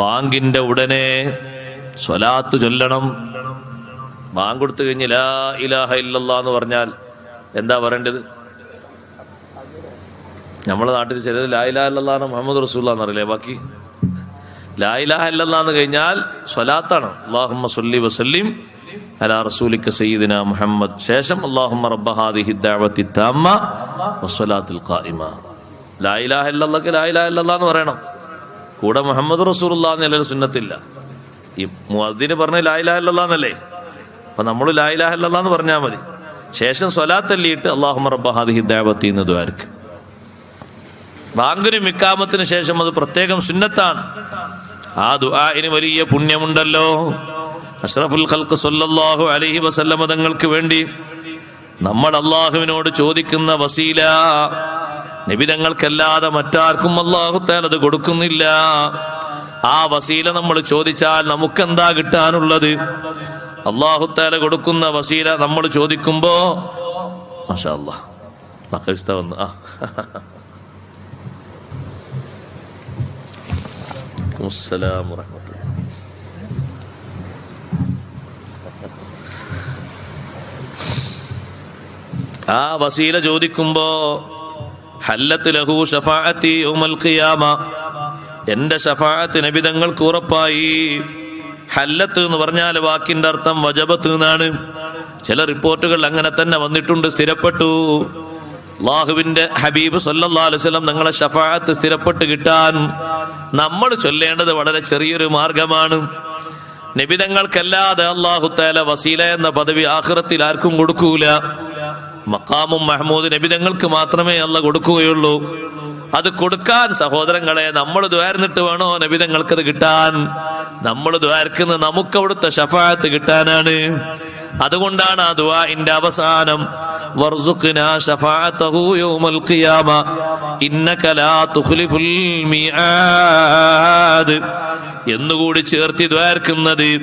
ബാങ്കിന്റെ ഉടനെ സ്വലാത്ത് ചൊല്ലണം. ബാങ്ക് കൊടുത്തു കഴിഞ്ഞ് ലാ ഇലാഹ ഇല്ലല്ലാ എന്ന് പറഞ്ഞാൽ എന്താ പറയേണ്ടത്? നമ്മളെ നാട്ടിൽ ചിലർ ലാ ഇലാഹ ഇല്ലല്ലാന്ന് മുഹമ്മദ് റസൂല്ല എന്നറിയില്ലേ ബാക്കി ലാ ഇലാഹ ഇല്ലല്ലാന്ന് കഴിഞ്ഞാൽ സ്വലാത്താണ്. അള്ളാഹുമ്മ സല്ലി വസല്ലിം അലാ റസൂലിക്ക സയ്യിദിന മുഹമ്മദ്. ശേഷം അള്ളാഹുമ്മ റബ്ബ ഹാദിഹി ദഅവത്തി തമ്മ വസ്സലാത്തുൽ ഖായിമ ലാ ഇലാഹ ഇല്ലല്ലാഹ് ലാ ഇലാഹ ഇല്ലല്ലാഹ് എന്ന് പറയണം. കൂടെ മുഹമ്മദ് റസൂലുള്ള എന്നല്ലൊരു സുന്നത്തില്ല. ഈ മുഅദ്ദിന് പറഞ്ഞ ലാ ഇലാഹ ഇല്ലല്ലാഹ് എന്നല്ലേ? അപ്പൊ നമ്മൾ ലാ ഇലാഹ ഇല്ലല്ലാഹ് എന്ന് പറഞ്ഞാൽ മതി. ശേഷം സ്വലാത്തല്ലിയിട്ട് അള്ളാഹുമ്മ റബ്ബ ഹാദിഹി ദഅവത്തി എന്ന് ദ്വാരക്ക്. ബാങ്കിനും ഇക്കാമത്തിന് ശേഷം അത് പ്രത്യേകം സുന്നത്താണ്. ആ ദുആഇന് വലിയ പുണ്യമുണ്ടല്ലോ. അഷ്റഫുൽ ഖൽക്ക് സൊല്ലാഹു അലഹി വസല്ലമതങ്ങൾക്ക് വേണ്ടി നമ്മൾ അള്ളാഹുവിനോട് ചോദിക്കുന്ന വസീല നിബിതങ്ങൾക്കല്ലാതെ മറ്റാർക്കും അള്ളാഹുത്താൻ അത് കൊടുക്കുന്നില്ല. ആ വസീല നമ്മൾ ചോദിച്ചാൽ നമുക്ക് എന്താ കിട്ടാനുള്ളത് അള്ളാഹുത്താല കൊടുക്കുന്ന വസീല നമ്മൾ ചോദിക്കുമ്പോ മാഷാ വന്നു. ആ. ആ വസീല ചോദിക്കുമ്പോ എന്റെ ഷഫാഅത്ത് നബിതങ്ങൾക്ക് ഉറപ്പായി. ഹല്ലത്ത് എന്ന് പറഞ്ഞാൽ വാക്കിന്റെ അർത്ഥം വജബത്ത് എന്നാണ്. ചില റിപ്പോർട്ടുകൾ അങ്ങനെ തന്നെ വന്നിട്ടുണ്ട് സ്ഥിരപ്പെട്ടു. അള്ളാഹുവിന്റെ ഹബീബ് വസല്ലം നിങ്ങളെ ഷഫാഅത്ത് സ്ഥിരപ്പെട്ട് കിട്ടാൻ നമ്മൾ ചൊല്ലേണ്ടത് വളരെ ചെറിയൊരു മാർഗമാണ്. നിബിതങ്ങൾക്കല്ലാതെ അള്ളാഹു താല വസീല എന്ന പദവി ആഹ്റത്തിൽ ആർക്കും കൊടുക്കൂല. മക്കാമും മഹമ്മൂദ് നബിതങ്ങൾക്ക് മാത്രമേ അല്ല കൊടുക്കുകയുള്ളൂ. അത് കൊടുക്കാൻ സഹോദരങ്ങളെ നമ്മൾ ദ്വാരന്നിട്ട് വേണോ നബിതങ്ങൾക്ക് അത് കിട്ടാൻ? നമ്മൾ ദ്വാരക്കുന്ന നമുക്ക് അവിടുത്തെ ഷഫായത്ത് കിട്ടാനാണ്. അതുകൊണ്ടാണ് ആ ദുവാന്റെ അവസാനം എന്നുകൂടി ചേർത്തി ദ്വാർക്കുന്നത്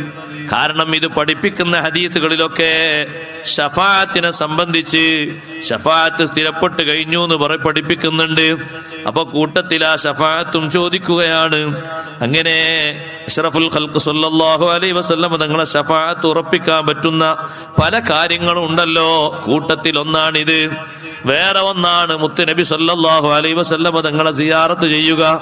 കാരണം ഇത് പഠിപ്പിക്കുന്ന ഹദീസുകളിലൊക്കെ ഷഫാത്തിനെ സംബന്ധിച്ച് ഷഫാത്ത് സ്ഥിരപ്പെട്ട് കഴിഞ്ഞു എന്ന് പറ പഠിപ്പിക്കുന്നുണ്ട്. അപ്പൊ കൂട്ടത്തിൽ ആ ഷഫാത്തും ചോദിക്കുകയാണ് അങ്ങനെ അഷ്റഫുൽ ഖൽക്ക് സല്ലാഹു അലൈ വസല്ലം തങ്ങളെ ഷഫാത്ത് ഉറപ്പിക്കാൻ പറ്റുന്ന പല കാര്യങ്ങളും ഉണ്ടല്ലോ. കൂട്ടത്തിൽ ഒന്നാണിത്. വേറെ ഒന്നാണ് മുത്തുനബി സല്ലാഹു അലൈഹി വസല്ലമ തങ്ങളെ സിയാറത്ത് ചെയ്യുക.